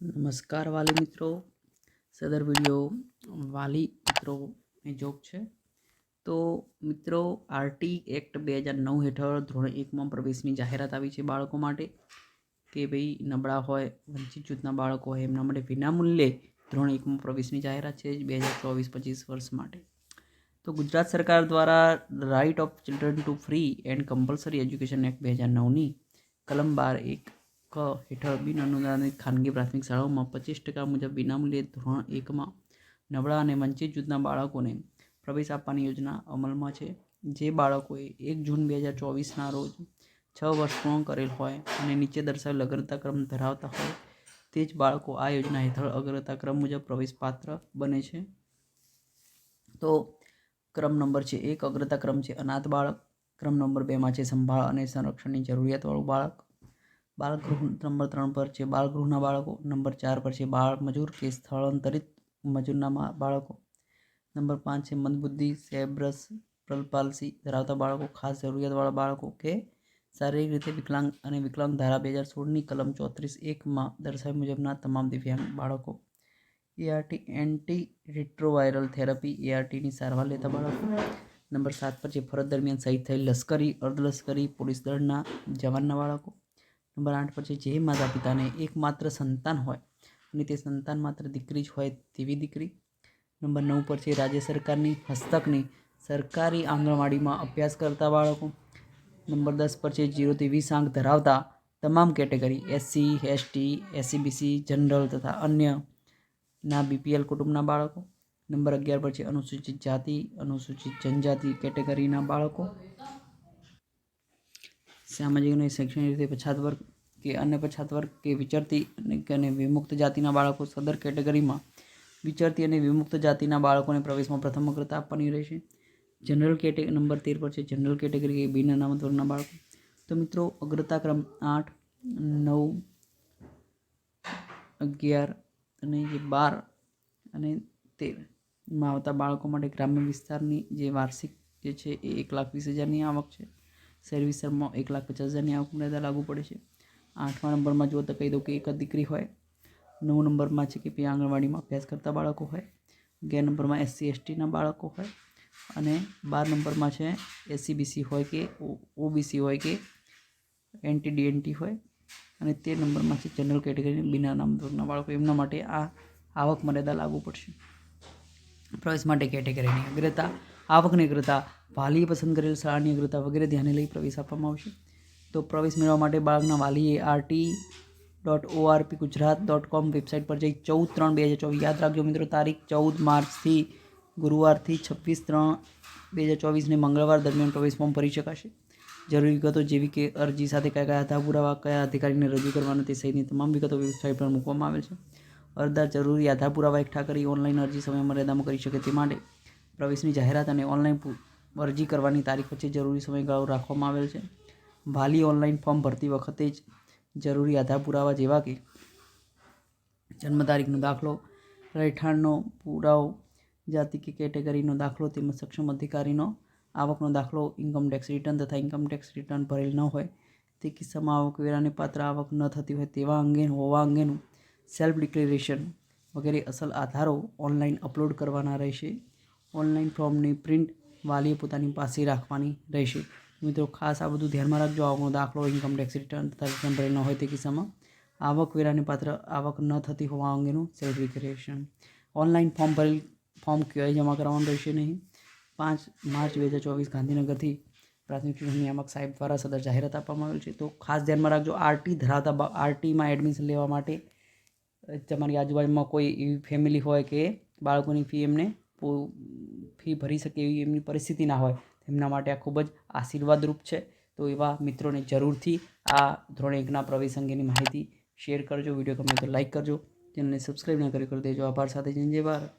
નમસ્કાર વાલી મિત્રો, સદર વીડિયો વાલી મિત્રોની જોબ છે. તો મિત્રો, આરટી એક્ટ બે હજાર નવ હેઠળ ધોરણ એકમાં પ્રવેશની જાહેરાત આવી છે બાળકો માટે, કે ભાઈ નબળા હોય, વંચિત જૂથના બાળકો હોય, એમના માટે વિનામૂલ્યે ધોરણ એકમાં પ્રવેશની જાહેરાત છે બે હજાર ચોવીસ પચીસ વર્ષ માટે. તો ગુજરાત સરકાર દ્વારા right of children to free and compulsory education act બે હજાર નવની કલમ બાર એક ક હેઠળ બિન અનુદાનિત ખાનગી પ્રાથમિક શાળાઓમાં પચીસ ટકા મુજબ વિનામૂલ્યે ધોરણ એકમાં નબળા અને વંચિત જૂથના બાળકોને પ્રવેશ આપવાની યોજના અમલમાં છે. જે બાળકોએ એક જૂન બે હજાર ચોવીસના રોજ છ વર્ષ પૂર્ણ કરેલ હોય અને નીચે દર્શાવેલ અગ્રતાક્રમ ધરાવતા હોય, તે જ બાળકો આ યોજના હેઠળ અગ્રતા ક્રમ મુજબ પ્રવેશ પાત્ર બને છે. તો ક્રમ નંબર છે એક અગ્રતા ક્રમ છે અનાથ બાળક. ક્રમ નંબર બેમાં છે સંભાળ અને સંરક્ષણની જરૂરિયાતવાળું બાળક. બાળગૃહ નંબર ત્રણ પર છે. બાળગૃહના બાળકો નંબર ચાર પર છે. બાળ મજૂર કે સ્થળાંતરિત મજૂરના બાળકો નંબર પાંચ છે. મંદબુદ્ધિ સેબ્રસ, પ્રલપાલસી ધરાવતા બાળકો, ખાસ જરૂરિયાતવાળા બાળકો કે શારીરિક રીતે વિકલાંગ અને વિકલાંગ ધારા બે હજાર સોળની કલમ ચોત્રીસ એકમાં દર્શાવ્યા મુજબના તમામ દિવ્યાંગ બાળકો. એઆરટી એન્ટી રિટ્રોવાયરલ થેરાપી એઆરટીની સારવાર લેતા બાળકો. નંબર સાત પર છે. ફરજ દરમિયાન શહીદ થયેલ લશ્કરી, અર્ધલશ્કરી, પોલીસ દળના જવાનના બાળકો. નંબર આઠ પર છે, જે માતા પિતાને એકમાત્ર સંતાન હોય અને તે સંતાન માત્ર દીકરી જ હોય તેવી દીકરી. નંબર નવ પર છે, રાજ્ય સરકારની હસ્તકની સરકારી આંગણવાડીમાં અભ્યાસ કરતા બાળકો. નંબર દસ પર છે જીરોથી વીસ આંક ધરાવતા તમામ category SC ST SCBC general તથા અન્ય ના બીપીએલ કુટુંબના બાળકો. નંબર અગિયાર પર છે, અનુસૂચિત જાતિ, અનુસૂચિત જનજાતિ કેટેગરીના બાળકો. સામાજિક અને શૈક્ષણિક રીતે પછાત વર્ગ કે અન્ય પછાત વર્ગ કે વિચરતી અને વિમુક્ત જાતિના બાળકો સદર કેટેગરીમાં વિચરતી અને વિમુક્ત જાતિના બાળકોને પ્રવેશમાં પ્રથમ અગ્રતા આપવાની રહેશે. જનરલ કેટેગરી નંબર તેર પર છે, જનરલ કેટેગરી કે બિન અનામત વર્ગના બાળકો. તો મિત્રો, અગ્રતા ક્રમ આઠ, નવ, અગિયાર અને જે બાર અને તેરમાં આવતા બાળકો માટે ગ્રામ્ય વિસ્તારની જે વાર્ષિક જે છે એ એક લાખ વીસ હજારની આવક છે. શહેરી વિસ્તારમાં એક લાખ પચાસ હજારની આવક મર્યાદા લાગુ પડે છે. આઠમા નંબરમાં જો તો કહી દઉં કે એક જ દીકરી હોય. નવ નંબરમાં છે કે ભાઈ આંગણવાડીમાં અભ્યાસ કરતા બાળકો હોય. અગિયાર નંબરમાં એસસી, એસટીના બાળકો હોય. અને બાર નંબરમાં છે એસસીબીસી હોય કે ઓબીસી હોય કે એનટી ડીએનટી હોય. અને તેર નંબરમાં છે જનરલ કેટેગરી બિના નામ વર્ગના બાળકો. એમના માટે આ આવક મર્યાદા લાગુ પડશે. પ્રવેશ માટે કેટેગરીની અગ્રતા, આવકની અગ્રતા વાલીએ પસંદ કરેલ શાળાની અગ્રતા વગેરે ધ્યાને લઈ પ્રવેશ આપવામાં આવશે. તો પ્રવેશ મેળવવા માટે બાળકના વાલીએ RT dot ORP Gujarat dot com website પર જઈ ચૌદ ત્રણ બે હજાર ચોવીસ યાદ રાખજો મિત્રો, તારીખ ચૌદ માર્ચથી ગુરુવારથી છવ્વીસ ત્રણ બે હજાર ચોવીસને મંગળવાર દરમિયાન પ્રવેશ ફોર્મ ભરી શકાશે. જરૂરી વિગતો જેવી કે અરજી સાથે કયા કયા આધાર પુરાવા કયા અધિકારીને રજૂ કરવાના તે સહિતની તમામ વિગતો વેબસાઇટ પર મૂકવામાં આવેલ છે. અરજદાર જરૂરી આધાર પુરાવા એકઠા કરી ઓનલાઈન અરજી સમય મર્યાદામાં કરી શકે તે માટે પ્રવેશની જાહેરાત અને ઓનલાઈન અરજી કરવાની તારીખ વચ્ચે જરૂરી સમયગાળો રાખવામાં આવેલ છે. વાલી ઓનલાઈન ફોર્મ ભરતી વખતે જ જરૂરી આધાર પુરાવા જેવા કે જન્મ તારીખનો દાખલો, રહેઠાણનો પુરાવો, જાતિ કે કેટેગરીનો દાખલો તેમજ સક્ષમ અધિકારીનો આવકનો દાખલો ઇન્કમ ટેક્સ રિટર્ન તથા ઇન્કમ ટેક્સ રિટર્ન ભરેલ ન હોય તે કિસ્સામાં આવકવેરાને પાત્ર આવક ન થતી હોય તેવા અંગે હોવા અંગેનું સેલ્ફ ડિક્લેરેશન વગેરે અસલ આધારો ઓનલાઈન અપલોડ કરવાના રહેશે. ઓનલાઈન ફોર્મની પ્રિન્ટ વાલીએ પોતાની પાસે રાખવાની રહેશે. મિત્રો, ખાસ આ બધું ધ્યાનમાં રાખજો. આવકનો દાખલો ઇન્કમ ટેક્સ રિટર્ન તથા રિટર્ન ભરેલ ન હોય તે કિસ્સામાં આવકવેરાને પાત્ર આવક ન થતી હોવા અંગેનું ડિક્લેરેશન ઓનલાઈન ફોર્મ ભરેલ ફોર્મ ક્યાંય જમા કરવાનું રહેશે નહીં. પાંચ માર્ચ બે હજાર ચોવીસ ગાંધીનગરથી પ્રાથમિક શિક્ષણ નિયામક સાહેબ દ્વારા સદર જાહેરાત આપવામાં આવેલ છે. તો ખાસ ધ્યાનમાં રાખજો આરટી ધરાવતા આરટીમાં એડમિશન લેવા માટે તમારી આજુબાજુમાં કોઈ એવી ફેમિલી હોય કે બાળકોની ફી એમને ફી ભરી શકે એવી એમની પરિસ્થિતિ ના હોય. તેમના માટે આ ખૂબ જ આશીર્વાદરૂપ છે. તો એવા મિત્રોને જરૂરથી આ ધોરણ એકના પ્રવેશ અંગેની માહિતી શેર કરજો. વીડિયો ગમે તો લાઇક કરજો. ચેનલને સબસ્ક્રાઈબ ન કરી કરી દેજો. આભાર સાથે જય ભારત